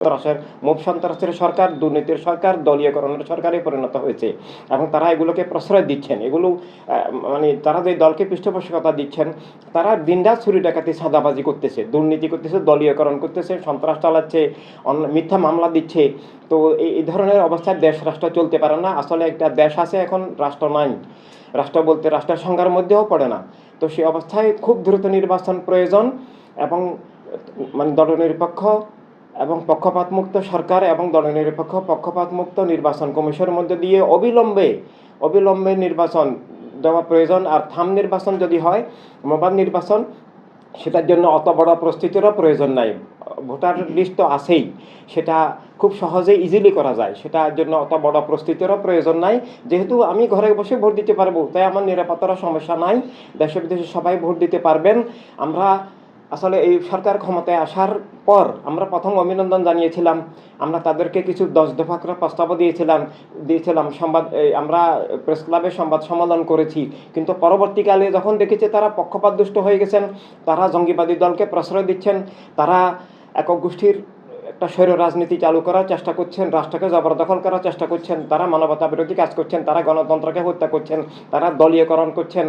সন্ত্রাসের মুখ সন্ত্রাসের সরকার, দুর্নীতির সরকার, দলীয়করণের সরকারে পরিণত হয়েছে এবং তারা এগুলোকে প্রশ্রয় দিচ্ছেন। এগুলো মানে তারা যে দলকে পৃষ্ঠপোষকতা দিচ্ছেন, তারা দিনরাত ছুরি ডাকাতি, সাদাবাজি করতেছে, দুর্নীতি করতেছে, দলীয়করণ করতেছে, সন্ত্রাস চালাচ্ছে অন্য মিথ্যা মামলা দিচ্ছে। তো এই এই ধরনের অবস্থায় দেশ রাষ্ট্র চলতে পারে না। আসলে একটা দেশ আছে এখন রাষ্ট্র নাই রাষ্ট্র বলতে রাষ্ট্রের সংজ্ঞার মধ্যেও পড়ে না। তো সেই অবস্থায় খুব দ্রুত নির্বাচন প্রয়োজন এবং মানে দলনিরপেক্ষ এবং পক্ষপাতমুক্ত সরকার এবং দলনিরপেক্ষ পক্ষপাতমুক্ত নির্বাচন কমিশনের মধ্যে দিয়ে অবিলম্বে অবিলম্বে নির্বাচন দেওয়া প্রয়োজন। আর থাম নির্বাচন যদি হয় মোবাইল নির্বাচন, সেটার জন্য অত বড় প্রস্তুতিরও প্রয়োজন নাই। ভোটার লিস্ট তো আছেই। সেটা খুব সহজে ইজিলি করা যায়। সেটার জন্য অত বড় প্রস্তুতিরও প্রয়োজন নাই। যেহেতু আমি ঘরে বসে ভোট দিতে পারব, তাই আমার নিরাপত্তার সমস্যা নাই। দেশে বিদেশে সবাই ভোট দিতে পারবেন। আমরা আসলে এই সরকার ক্ষমতায় আসার পর আমরা প্রথম অভিনন্দন জানিয়েছিলাম। আমরা তাদেরকে কিছু দশ দফা করে প্রস্তাবও দিয়েছিলাম দিয়েছিলাম সংবাদ আমরা প্রেস ক্লাবে সংবাদ সম্মেলন করেছি। কিন্তু পরবর্তীকালে যখন দেখেছে তারা পক্ষপাতদুষ্ট হয়ে গেছেন, তারা জঙ্গিবাদী দলকে প্রশ্রয় দিচ্ছেন, তারা একক গোষ্ঠীর একটা স্বৈর রাজনীতি চালু করার চেষ্টা করছেন, রাষ্ট্রকে জবরদখল করার চেষ্টা করছেন, তারা মানবতা বিরোধী কাজ করছেন, তারা গণতন্ত্রকে হত্যা করছেন, তারা দলীয়করণ করছেন।